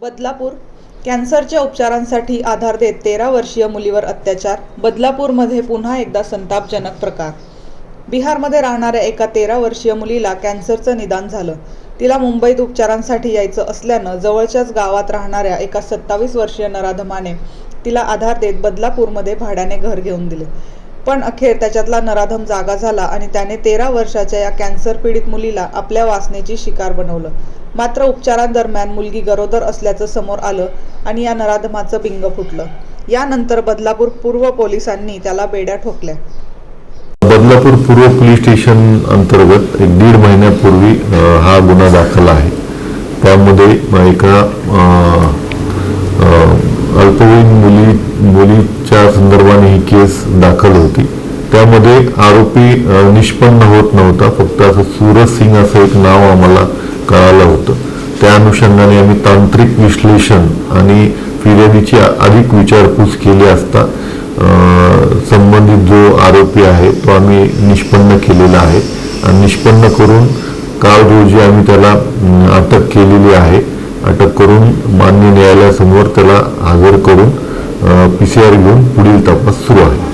बदलापूर कॅन्सरच्या उपचारांसाठी आधार देत तेरा वर्षीय मुलीवर अत्याचार बदलापूरमध्ये पुन्हा एकदा संतापजनक प्रकार. बिहारमध्ये राहणाऱ्या एका तेरा वर्षीय मुलीला कॅन्सरचं निदान झालं. तिला मुंबईत उपचारांसाठी यायचं असल्यानं जवळच्याच गावात राहणाऱ्या एका सत्तावीस वर्षीय नराधमाने तिला आधार देत बदलापूरमध्ये भाड्याने घर घेऊन दिले. पण अखेर त्याच्यातला नराधम जागा झाला आणि त्याने तेरा वर्षाच्या या कॅन्सर पीडित मुलीला आपल्या वासनेची शिकार बनवलं. मात्र उपचारांदरम्यान मुलगी गरोदर असल्याचं समोर आलं आणि या नराधमाचं बिंग फुटलं. यानंतर बदलापूर पूर्व पोलिसांनी त्याला बेड्या ठोकल्या. बदलापूर पूर्व पोलीस स्टेशन अंतर्गत एक दीड महिन्यापूर्वी हा गुन्हा दाखल आहे. त्यामध्ये एका अल्पवयीन मुली मुलीच्या संदर्भाने ही केस दाखल होती. त्यामध्ये आरोपी निष्पन्न होत नव्हता. फक्त असं सूरज सिंग असं एक नाव आम्हाला कळालं होतं. त्या अनुषंगाने आम्ही तांत्रिक विश्लेषण आणि फिर्यादीची अधिक विचारपूस केली असता संबंधित जो आरोपी आहे तो आम्ही निष्पन्न केलेला आहे. आणि निष्पन्न करून काल रोजी आम्ही त्याला अटक केलेली आहे. अटक करून मान्य न्यायालयासमोर त्याला हजर करून पी सी आर घेऊन पुढील तपास सुरू आहे.